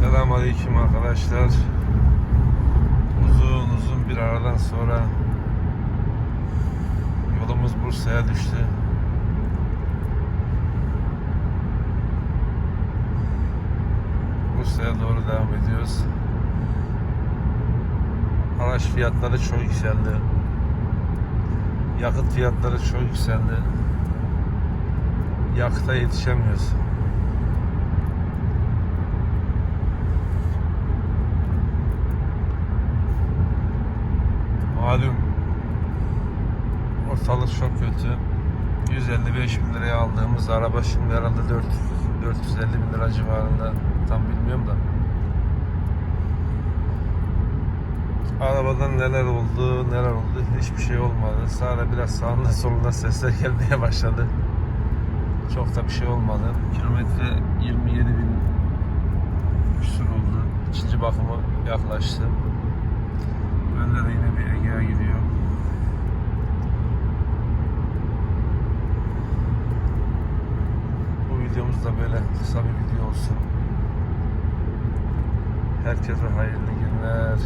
Selamünaleyküm arkadaşlar. Uzun uzun bir aradan sonra yolumuz Bursa'ya düştü. Bursa'ya doğru devam ediyoruz. Araç fiyatları çok yükseldi. Yakıt fiyatları çok yükseldi. Yakıta yetişemiyoruz. Malum ortalık çok kötü. 155 bin liraya aldığımız araba şimdi herhalde 400, 450 bin lira civarında. Tam bilmiyorum da. Arabadan neler oldu, neler oldu hiçbir şey olmadı. Sadece biraz sağında solunda sesler gelmeye başladı. Çok da bir şey olmadı. Kilometre 27 bin küsur oldu. İkinci bakımı yaklaştı. Önde de yine bir Bu videomuz da böyle kısa bir video olsun. Herkese hayırlı günler.